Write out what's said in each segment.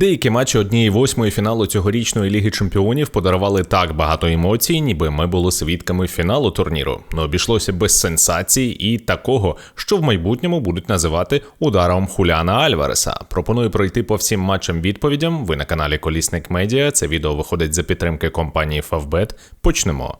Деякі матчі однієї восьмої фіналу цьогорічної ліги чемпіонів подарували так багато емоцій, ніби ми були свідками фіналу турніру. Не обійшлося без сенсацій і такого, що в майбутньому будуть називати ударом Хуляна Альвареса. Пропоную пройти по всім матчам відповідям. Ви на каналі Колісник Медіа. Це відео виходить за підтримки компанії Favbet. Почнемо.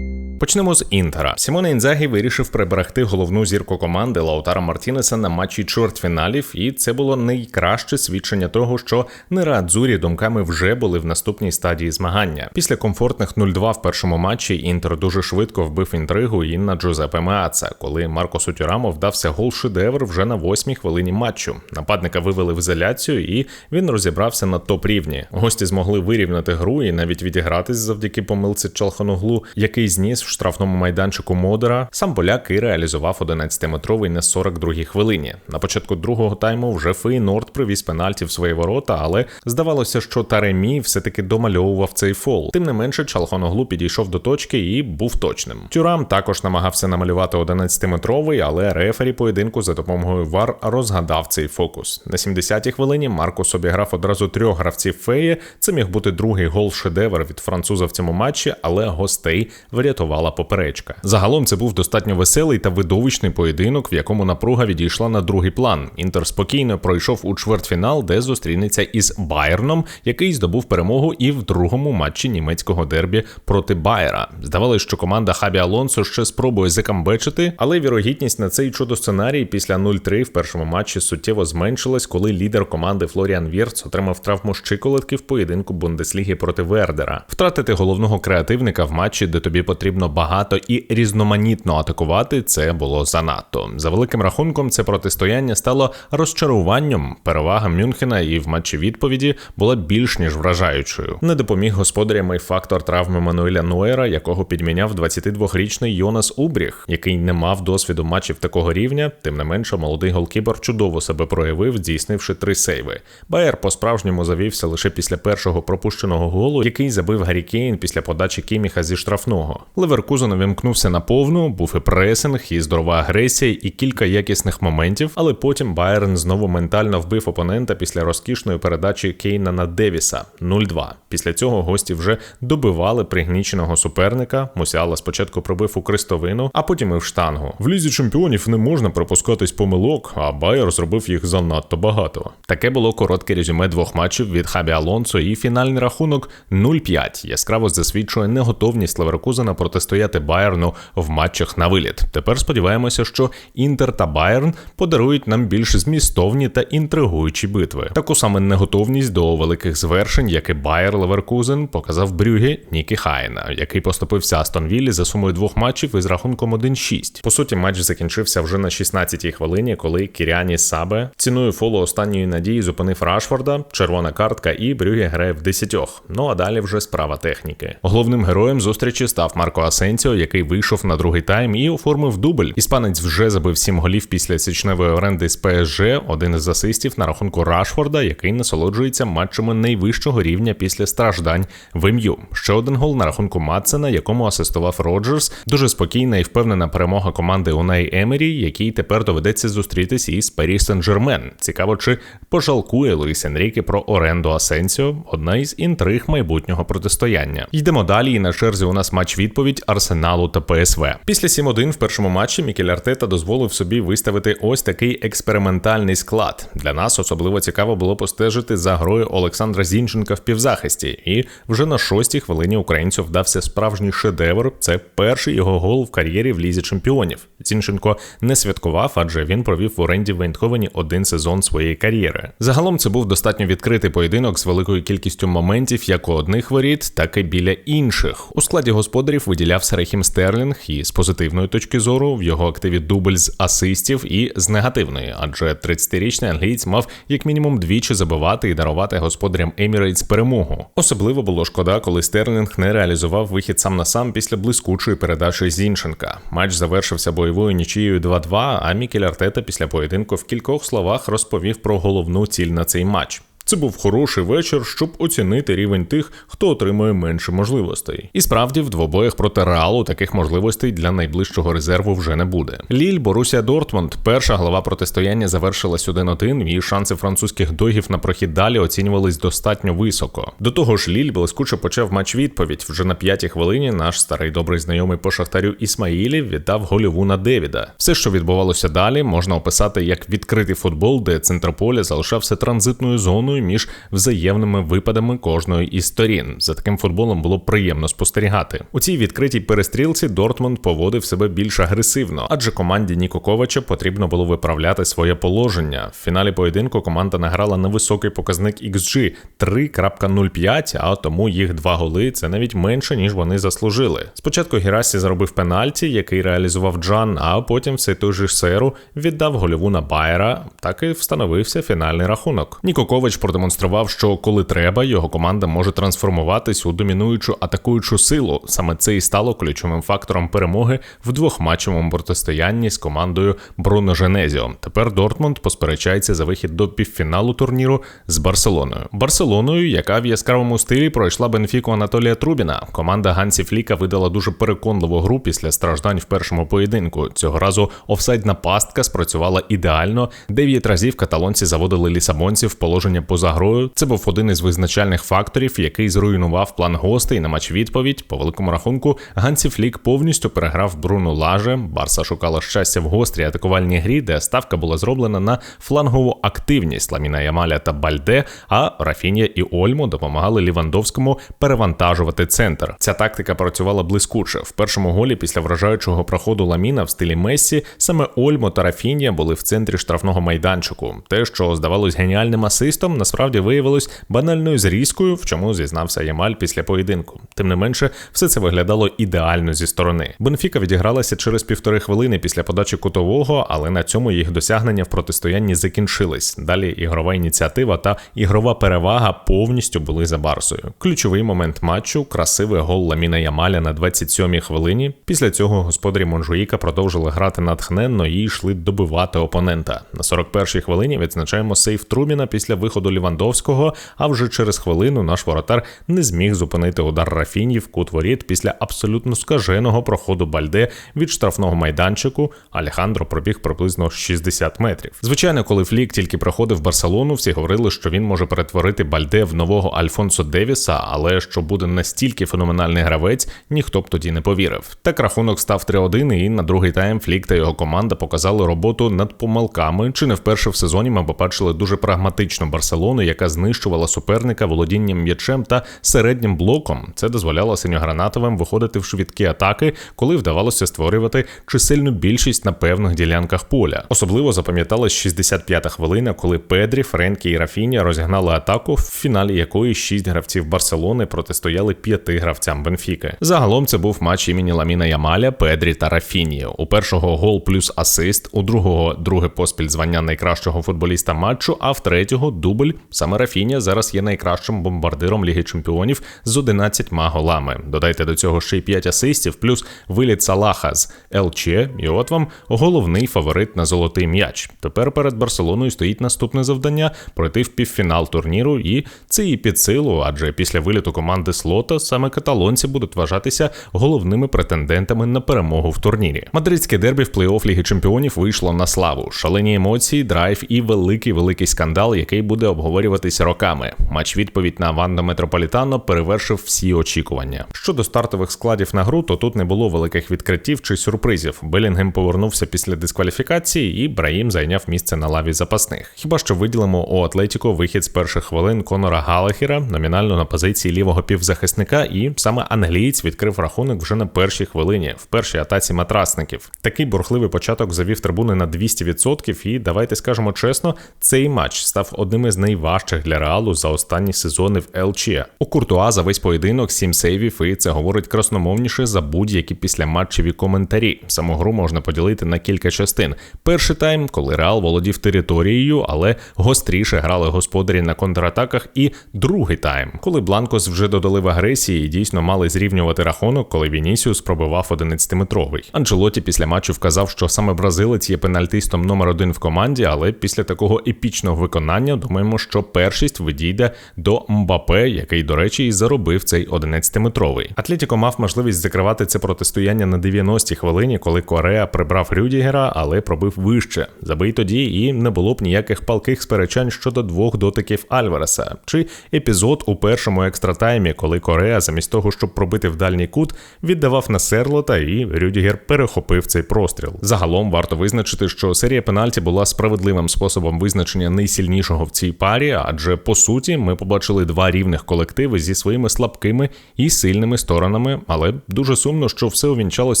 Почнемо з інтера. Сімоне Інзагі вирішив приберегти головну зірку команди Лаутара Мартінеса на матчі чвертьфіналів, і це було найкраще свідчення того, що нерадзурі думками вже були в наступній стадії змагання. Після комфортних 0-2 в першому матчі Інтер дуже швидко вбив інтригу і на Джозепе Меаца, коли Марко Сутюрамо вдався гол шедевр вже на восьмій хвилині матчу. Нападника вивели в ізоляцію, і він розібрався на топ рівні. Гості змогли вирівняти гру і навіть відігратись завдяки помилці Чалханоглу, який зніс штрафному майданчику Модера. Сам поляк і реалізував 11-метровий на 42-й хвилині. На початку другого тайму вже Фейнорд привіз пенальті в свої ворота, але здавалося, що Таремі все-таки домальовував цей фол. Тим не менше, Чалхоноглу підійшов до точки і був точним. Тюрам також намагався намалювати 11-метровий, але рефері поєдинку за допомогою ВАР розгадав цей фокус. На 70-й хвилині Маркус обіграв одразу трьох гравців феї. Це міг бути другий гол шедевр від француза в цьому матчі, але гостей врятував врятувала поперечка. Загалом це був достатньо веселий та видовищний поєдинок, в якому напруга відійшла на другий план. Інтер спокійно пройшов у чвертьфінал, де зустрінеться із Байерном, який здобув перемогу і в другому матчі німецького дербі проти Байера. Здавалося, що команда Хабі Алонсо ще спробує закамбечити, але вірогідність на цей чудо сценарій після 0-3 в першому матчі суттєво зменшилась, коли лідер команди Флоріан Вірц отримав травму щиколотки в поєдинку Бундесліги проти Вердера. Втратити головного креативника в матчі, де тобі потрібно багато і різноманітно атакувати, це було занадто. За великим рахунком, це протистояння стало розчаруванням. Перевага Мюнхена і в матчі відповіді була більш ніж вражаючою. Не допоміг господарям і фактор травми Мануеля Нуера, якого підміняв 22-річний Йонас Убріх, який не мав досвіду матчів такого рівня. Тим не менше, молодий голкіпер чудово себе проявив, здійснивши три сейви. Байер по-справжньому завівся лише після першого пропущеного голу, який забив Гаррі Кейн після подачі Кіміха зі штрафного. Леверкузен вимкнувся на повну, був і пресинг, і здорова агресія, і кілька якісних моментів, але потім Байерн знову ментально вбив опонента після розкішної передачі Кейна на Девіса 0-2. Після цього гості вже добивали пригніченого суперника. Мусіала спочатку пробив у крестовину, а потім і в штангу. В лізі чемпіонів не можна пропускатись помилок, а Байер зробив їх занадто багато. Таке було коротке резюме двох матчів від Хабі Алонсо і фінальний рахунок 0-5 яскраво засвідчує неготовність Леверкузена протистояти протистояти Байерну в матчах на виліт. Тепер сподіваємося, що Інтер та Байерн подарують нам більш змістовні та інтригуючі битви. Таку саме неготовність до великих звершень, як і Байер Леверкузен, показав Брюге Нікі Хайна, який поступився Астон Віллі за сумою двох матчів із рахунком 1-6. По суті, матч закінчився вже на 16-й хвилині, коли Кіряні Сабе ціною фолу останньої надії зупинив Рашфорда, червона картка, і Брюге грає в десятьох. Ну а далі вже справа техніки. Головним героєм зустрічі став Марко. Асенсіо, який вийшов на другий тайм і оформив дубль. Іспанець вже забив сім голів після січневої оренди з ПСЖ, один із асистів на рахунку Рашфорда, який насолоджується матчами найвищого рівня після страждань в ім'ю. Ще один гол на рахунку Матсена, якому асистував Роджерс. Дуже спокійна і впевнена перемога команди Унай Емері, якій тепер доведеться зустрітися із Парі Сен-Жермен. Цікаво, чи пожалкує Луїс Енріке про оренду Асенсіо, одна із інтриг майбутнього протистояння. Йдемо далі. і На черзі у нас матч відповідь. Арсеналу та ПСВ. Після 7-1 в першому матчі Мікель Артета дозволив собі виставити ось такий експериментальний склад. Для нас особливо цікаво було постежити за грою Олександра Зінченка в півзахисті. І вже на шостій хвилині українцю вдався справжній шедевр. Це перший його гол в кар'єрі в лізі чемпіонів. Зінченко не святкував, адже він провів в оренді в Вейнтховені один сезон своєї кар'єри. Загалом це був достатньо відкритий поєдинок з великою кількістю моментів, як у одних воріт, так і біля інших. У складі господарів виділяв виділявся Рехім Стерлінг і з позитивної точки зору в його активі дубль з асистів і з негативної, адже 30-річний англієць мав як мінімум двічі забивати і дарувати господарям Емірейтс перемогу. Особливо було шкода, коли Стерлінг не реалізував вихід сам на сам після блискучої передачі Зінченка. Матч завершився бойовою нічією 2-2, А Мікель Артета після поєдинку в кількох словах розповів про головну ціль на цей матч. Це був хороший вечір, щоб оцінити рівень тих, хто отримує менше можливостей. І справді в двобоях проти реалу таких можливостей для найближчого резерву вже не буде. Ліль, Борусія Дортмунд, перша глава протистояння завершилась 1-1, і шанси французьких догів на прохід далі оцінювались достатньо високо. До того ж, Ліль блискуче почав матч відповідь. Вже на п'ятій хвилині наш старий добрий знайомий по шахтарю Ісмаїлі віддав гольову на Девіда. Все, що відбувалося далі, можна описати як відкритий футбол, де центр поля залишався транзитною зоною між взаємними випадами кожної із сторін. За таким футболом було приємно спостерігати. У цій відкритій перестрілці Дортмунд поводив себе більш агресивно, адже команді Ніко Ковача потрібно було виправляти своє положення. В фіналі поєдинку команда награла на високий показник XG 3.05, а тому їх два голи це навіть менше ніж вони заслужили. Спочатку Герасі заробив пенальті, який реалізував Джан, а потім все той же серу віддав гольову на Байера. Так і встановився фінальний рахунок. Ніко Ковач продемонстрував, що коли треба, його команда може трансформуватись у домінуючу атакуючу силу. Саме це і стало ключовим фактором перемоги в двохматчевому протистоянні з командою Бруно Женезіо. Тепер Дортмунд посперечається за вихід до півфіналу турніру з Барселоною. Барселоною, яка в яскравому стилі пройшла Бенфіку Анатолія Трубіна. Команда Гансі Фліка видала дуже переконливу гру після страждань в першому поєдинку. Цього разу офсайдна пастка спрацювала ідеально. Дев'ять разів каталонці заводили лісабонців в положення поза грою. Це був один із визначальних факторів, який зруйнував план гостей на матч відповідь. По великому рахунку Гансі Флік повністю переграв Бруну Лаже. Барса шукала щастя в гострій атакувальній грі, де ставка була зроблена на флангову активність Ламіна Ямаля та Бальде. А Рафінія і Ольмо допомагали Лівандовському перевантажувати центр. Ця тактика працювала блискуче. В першому голі після вражаючого проходу Ламіна в стилі Мессі саме Ольмо та Рафінія були в центрі штрафного майданчику. Те, що здавалось геніальним асистом, насправді виявилось банальною зрізкою, в чому зізнався Ямаль після поєдинку. Тим не менше, все це виглядало ідеально зі сторони. Бенфіка відігралася через півтори хвилини після подачі кутового, але на цьому їх досягнення в протистоянні закінчились. Далі ігрова ініціатива та ігрова перевага повністю були за Барсою. Ключовий момент матчу красивий гол Ламіна Ямаля на 27-й хвилині. Після цього господарі Монжуїка продовжили грати натхненно і йшли добивати опонента. На 41-й хвилині відзначаємо сейф Трубіна після виходу Лівандовського. А вже через хвилину наш воротар не зміг зупинити удар Рафіні в кут воріт після абсолютно скаженого проходу Бальде від штрафного майданчику. Алехандро пробіг приблизно 60 метрів. Звичайно, коли Флік тільки проходив Барселону, всі говорили, що він може перетворити Бальде в нового Альфонсо Девіса, але що буде настільки феноменальний гравець, ніхто б тоді не повірив. Так рахунок став 3-1, і на другий тайм Флік та його команда показали роботу над помилками. Чи не вперше в сезоні ми побачили дуже прагматичну Барселону, яка знищувала суперника володінням м'ячем та середнім блоком. Це дозволяло синьогранатовим виходити в швидкі атаки, коли вдавалося створювати чисельну більшість на певних ділянках поля. Особливо запам'яталась 65-та хвилина, коли Педрі, Френкі і Рафіня розігнали атаку, в фіналі якої шість гравців Барселони протистояли п'яти гравцям Бенфіки. Загалом це був матч імені Ламіна Ямаля, Педрі та Рафіні. У першого гол плюс асист, у другого друге поспіль звання найкращого футболіста матчу, а в третього дубль. Саме Рафіня зараз є найкращим бомбардиром Ліги Чемпіонів з 11 голами. Додайте до цього ще й 5 асистів, плюс виліт Салаха з ЛЧ, і от вам головний фаворит на золотий м'яч. Тепер перед Барселоною стоїть наступне завдання пройти в півфінал турніру, і це і під силу, адже після виліту команди Слота саме каталонці будуть вважатися головними претендентами на перемогу в турнірі. Мадридське дербі в плей-офф Ліги Чемпіонів вийшло на славу. Шалені емоції, драйв і великий великий скандал, який буде обговорюватися роками. Матч відповідь на Вандо Метрополітано перевершив всі очікування. Щодо стартових складів на гру, то тут не було великих відкриттів чи сюрпризів. Белінгем повернувся після дискваліфікації, і Браїм зайняв місце на лаві запасних. Хіба що виділимо у Атлетіко вихід з перших хвилин Конора Галахера, номінально на позиції лівого півзахисника, і саме англієць відкрив рахунок вже на першій хвилині, в першій атаці матрасників. Такий бурхливий початок завів трибуни на 200%, і давайте скажемо чесно, цей матч став одним із найважчих для реалу за останні сезони в ЛЧ. У Куртуа за весь поєдинок 7 сейвів, і це говорить красномовніше за будь-які післяматчеві коментарі. Саму гру можна поділити на кілька частин. Перший тайм, коли Реал володів територією, але гостріше грали господарі на контратаках. І другий тайм, коли Бланкос вже додали в агресії і дійсно мали зрівнювати рахунок, коли Вінісіус пробивав 11-метровий. Анджелоті після матчу вказав, що саме бразилець є пенальтистом номер один в команді, але після такого епічного виконання думаємо, що першість відійде до Мбапе, який, до речі, і заробив цей 11-метровий. Атлетіко мав можливість закривати це протистояння на 90-й хвилині, коли Корея прибрав Рюдігера, але пробив вище. Забий тоді, і не було б ніяких палких сперечань щодо двох дотиків Альвареса. Чи епізод у першому екстратаймі, коли Корея, замість того, щоб пробити в дальній кут, віддавав на Серлота, і Рюдігер перехопив цей простріл. Загалом варто визначити, що серія пенальті була справедливим способом визначення найсильнішого в цій парі, адже по суті ми побачили два рівних колективи зі своїми слабкими і сильними сторонами, але дуже сумно, що все увінчалось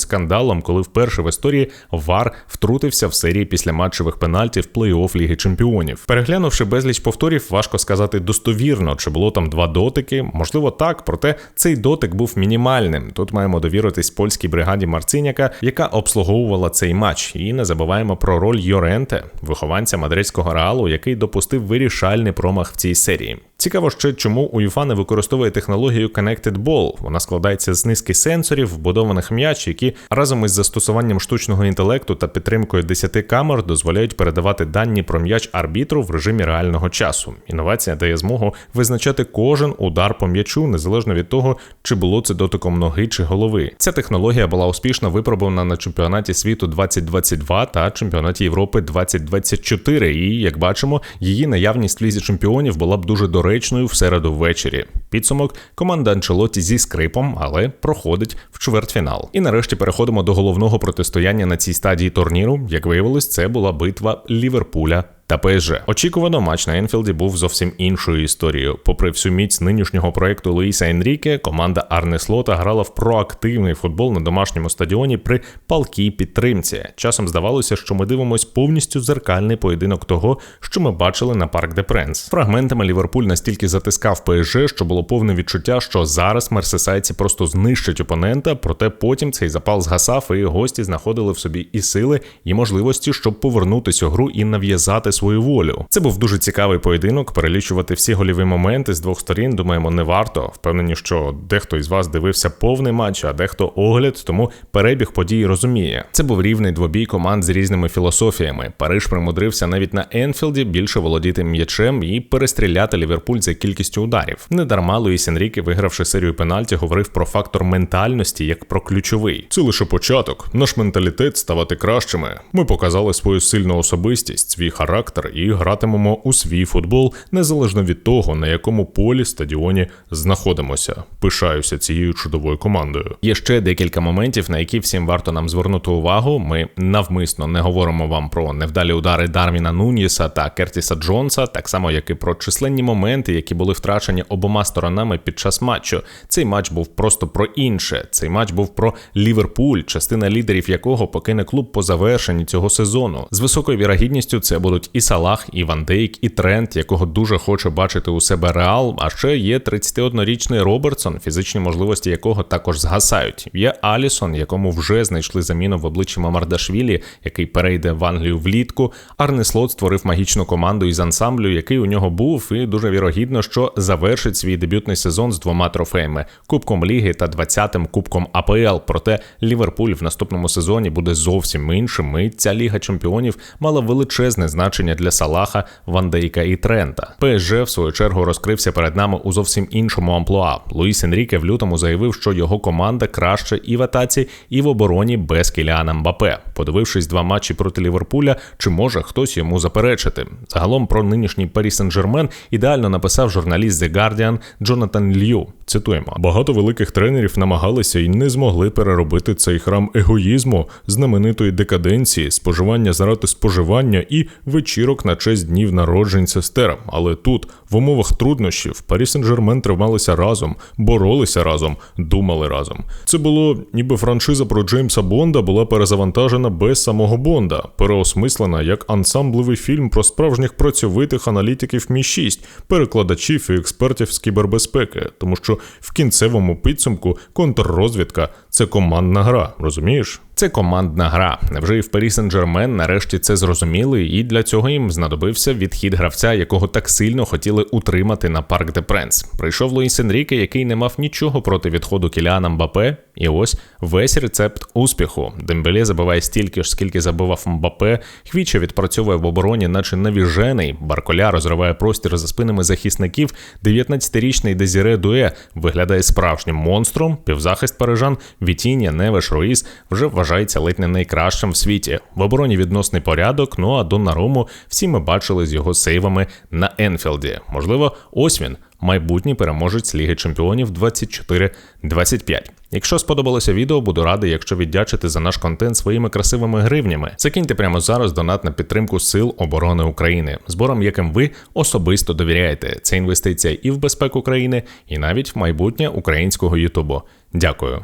скандалом, коли вперше в історії ВАР втрутився в серії після матчевих пенальтів плей-офф Ліги Чемпіонів. Переглянувши безліч повторів, важко сказати достовірно, чи було там два дотики. Можливо, так, проте цей дотик був мінімальним. Тут маємо довіритись польській бригаді Марциняка, яка обслуговувала цей матч. І не забуваємо про роль Йоренте, вихованця мадридського реалу, який допустив вирішальний промах в цій серії. Цікаво ще, чому УЄФА не використовує технологію Connected Ball. Вона складається з низки сенсорів, вбудованих м'яч, які разом із застосуванням штучного інтелекту та підтримкою 10 камер дозволяють передавати дані про м'яч арбітру в режимі реального часу. Інновація дає змогу визначати кожен удар по м'ячу, незалежно від того, чи було це дотиком ноги чи голови. Ця технологія була успішно випробована на чемпіонаті світу 2022 та чемпіонаті Європи 2024. І як бачимо, її наявність в лізі чемпіонів була б дуже доречною доречною в середу ввечері. Підсумок команда Анчелоті зі скрипом, але проходить в чвертьфінал. І нарешті переходимо до головного протистояння на цій стадії турніру. Як виявилось, це була битва Ліверпуля та ПСЖ. Очікувано, матч на Енфілді був зовсім іншою історією. Попри всю міць нинішнього проекту Луїса Енріке, команда Арне Слота грала в проактивний футбол на домашньому стадіоні при палкій підтримці. Часом здавалося, що ми дивимось повністю зеркальний поєдинок того, що ми бачили на парк де Пренс. Фрагментами Ліверпуль настільки затискав ПСЖ, що було повне відчуття, що зараз мерсесайці просто знищать опонента, проте потім цей запал згасав, і гості знаходили в собі і сили, і можливості, щоб повернутися у гру і нав'язати свою волю. Це був дуже цікавий поєдинок. Перелічувати всі голіві моменти з двох сторін. Думаємо, не варто. Впевнені, що дехто із вас дивився повний матч, а дехто огляд, тому перебіг подій розуміє. Це був рівний двобій команд з різними філософіями. Париж примудрився навіть на Енфілді більше володіти м'ячем і перестріляти Ліверпуль за кількістю ударів. Недарма Луїс Енріке, вигравши серію пенальті, говорив про фактор ментальності як про ключовий. Це лише початок. Наш менталітет ставати кращими. Ми показали свою сильну особистість, свій характер характер і гратимемо у свій футбол незалежно від того, на якому полі стадіоні знаходимося. Пишаюся цією чудовою командою. Є ще декілька моментів, на які всім варто нам звернути увагу. Ми навмисно не говоримо вам про невдалі удари Дарвіна Нуніса та Кертіса Джонса, так само як і про численні моменти, які були втрачені обома сторонами під час матчу. Цей матч був просто про інше. Цей матч був про Ліверпуль, частина лідерів якого покине клуб по завершенні цього сезону. З високою вірогідністю це будуть і Салах, і Ван Дейк, і Трент, якого дуже хоче бачити у себе Реал. А ще є 31-річний Робертсон, фізичні можливості якого також згасають. Є Алісон, якому вже знайшли заміну в обличчі Мамардашвілі, який перейде в Англію влітку. Арне Слот створив магічну команду із ансамблю, який у нього був, і дуже вірогідно, що завершить свій дебютний сезон з двома трофеями Кубком Ліги та 20-тим Кубком АПЛ. Проте Ліверпуль в наступному сезоні буде зовсім іншим. І ця ліга чемпіонів мала величезне значення значення для Салаха, Вандейка і Трента. ПСЖ, в свою чергу, розкрився перед нами у зовсім іншому амплуа. Луїс Енріке в лютому заявив, що його команда краще і в атаці, і в обороні без Кіліана Мбапе. Подивившись два матчі проти Ліверпуля, чи може хтось йому заперечити? Загалом про нинішній Парі Сен-Жермен ідеально написав журналіст The Guardian Джонатан Лью. Цитуємо: багато великих тренерів намагалися і не змогли переробити цей храм егоїзму, знаменитої декаденції, споживання заради споживання і вечір вечірок на честь днів народжень сестер. Але тут, в умовах труднощів, Парі Сен-Жермен трималися разом, боролися разом, думали разом. Це було ніби франшиза про Джеймса Бонда була перезавантажена без самого Бонда, переосмислена як ансамблевий фільм про справжніх працьовитих аналітиків Мі 6 перекладачів і експертів з кібербезпеки, тому що в кінцевому підсумку контррозвідка це командна гра, розумієш? Це командна гра. Невже і в Парі Сен-Жермен нарешті це зрозуміли, і для цього їм знадобився відхід гравця, якого так сильно хотіли утримати на парк де Пренс. Прийшов Луїс Енріке, який не мав нічого проти відходу Кіліана Мбапе, і ось весь рецепт успіху. Дембеле забиває стільки ж, скільки забивав Мбапе. Хвіча відпрацьовує в обороні, наче навіжений. Барколя розриває простір за спинами захисників. 19-річний Дезіре Дуе виглядає справжнім монстром. Півзахист парижан Вітіння, Невеш, Руїс вже вважається ледь не найкращим в світі. В обороні відносний порядок. Ну а Доннаруму всі ми бачили з його сейвами на Енфілді. Можливо, ось він. Майбутній переможець Ліги Чемпіонів 24-25. Якщо сподобалося відео, буду радий, якщо віддячите за наш контент своїми красивими гривнями. Закиньте прямо зараз донат на підтримку Сил оборони України, збором яким ви особисто довіряєте. Це інвестиція і в безпеку країни, і навіть в майбутнє українського Ютубу. Дякую.